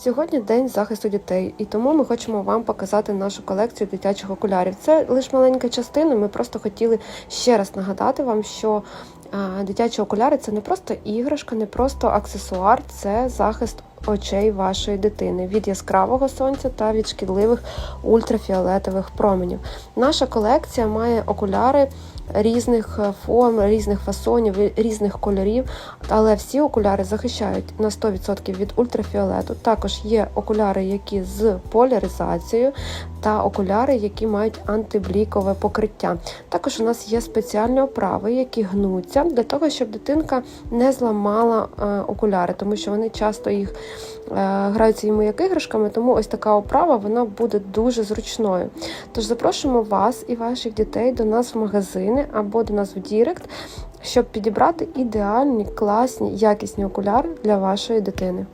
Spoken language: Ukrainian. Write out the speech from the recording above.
Сьогодні день захисту дітей, і тому ми хочемо вам показати нашу колекцію дитячих окулярів. Це лише маленька частина. Ми просто хотіли ще раз нагадати вам, що дитячі окуляри це не просто іграшка, не просто аксесуар, це захист очей вашої дитини від яскравого сонця та від шкідливих ультрафіолетових променів. Наша колекція має окуляри різних е, форм, різних фасонів, різних кольорів, але всі окуляри захищають на 100% від ультрафіолету. Також є окуляри, які з поляризацією, та окуляри, які мають антиблікове покриття. Також у нас є спеціальні оправи, які гнуться для того, щоб дитинка не зламала е, окуляри, тому що вони часто їх е, граються йому як іграшками, тому ось така оправа вона буде дуже зручною. Тож запрошуємо вас і ваших дітей до нас в магазини або до нас в Дірект, щоб підібрати ідеальні, класні, якісні окуляри для вашої дитини.